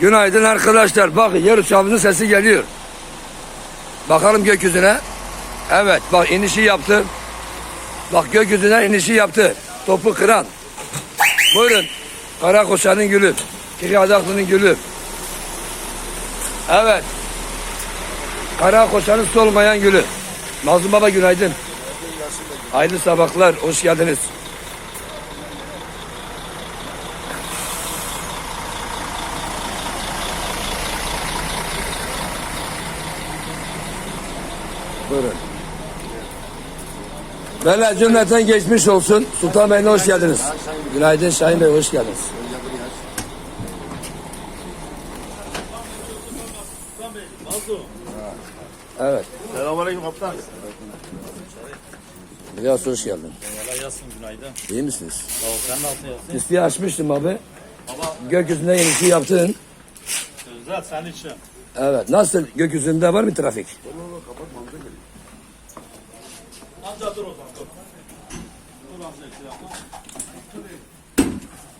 Günaydın arkadaşlar. Bakın yer uçağımızın sesi geliyor. Bakalım gökyüzüne. Evet bak inişi yaptı. Bak gökyüzüne inişi yaptı. Topu kıran. Buyurun. Kara koşanın gülü. Kiri adaklı'nın gülü. Evet. Kara koşanın solmayan gülü. Mazlum Baba günaydın. Hayırlı sabahlar. Hoş geldiniz. Buyurun. Böyle cümleten geçmiş olsun. Sultan Bey'le hoş geldiniz. Günaydın Şahin Bey hoş geldiniz. Evet. Selamünaleyküm kaptan. İlyas hoş geldin. Kolay gelsin günaydın. İyi misiniz? Sağ ol sen nasılsın Yasin? Listeyi açmıştım abi. Baba Gökyüzünde yenisi yaptın. özel senin için. Evet. Nasıl gökyüzünde var mı trafik? 앉아 들어서. 들어서 앉아 있으라고.